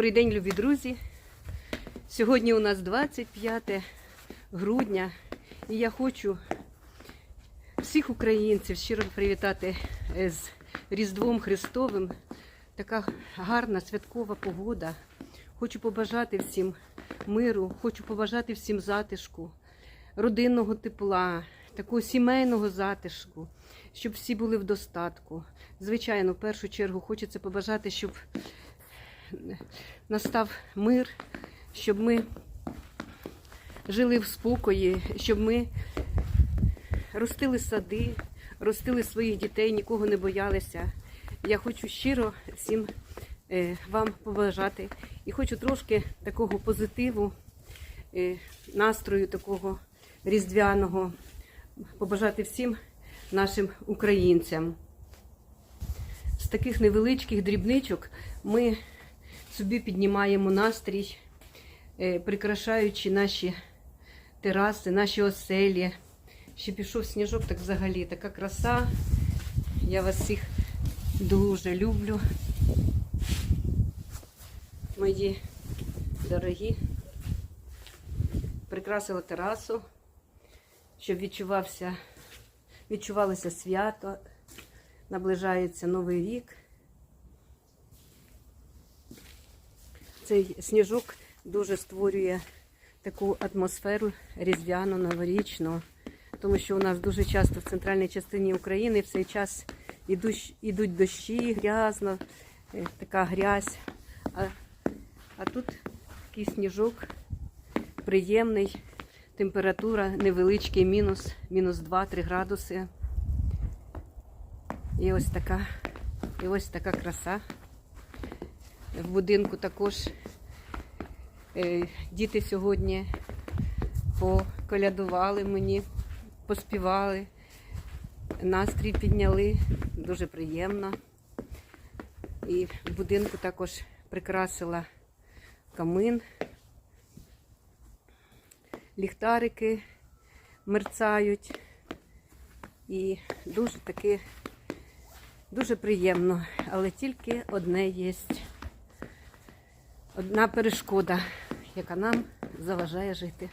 Добрий день, любі друзі. Сьогодні у нас 25 грудня, і я хочу всіх українців щиро привітати з Різдвом Христовим. Така гарна святкова погода. Хочу побажати всім миру, хочу побажати всім затишку, родинного тепла, такого сімейного затишку, щоб всі були в достатку. Звичайно, в першу чергу хочеться побажати, щоб настав мир, щоб ми жили в спокої, щоб ми ростили сади, ростили своїх дітей, нікого не боялися. Я хочу щиро всім е, вам побажати і хочу трошки такого позитиву, е, настрою такого різдвяного, побажати всім нашим українцям. З таких невеличких дрібничок ми собі піднімаємо настрій, е, прикрашаючи наші тераси, наші оселі. Ще пішов сніжок, так взагалі така краса. Я вас всіх дуже люблю. Мої дорогі. Прикрасила терасу, щоб відчувався, відчувалося свято. Наближається Новий рік. Цей сніжок дуже створює таку атмосферу різдвяну, новорічну, тому що у нас дуже часто в центральній частині України в цей час ідуть, ідуть дощі, грязно, е, така грязь. А, а тут такий сніжок приємний, температура невеличкий, мінус, мінус 2-3 градуси. І ось така, і ось така краса. В будинку також е, діти сьогодні поколядували мені, поспівали, настрій підняли, дуже приємно. І в будинку також прикрасила камин, ліхтарики мерцають. І дуже таки дуже приємно, але тільки одне є одна перешкода, яка нам заважає жити.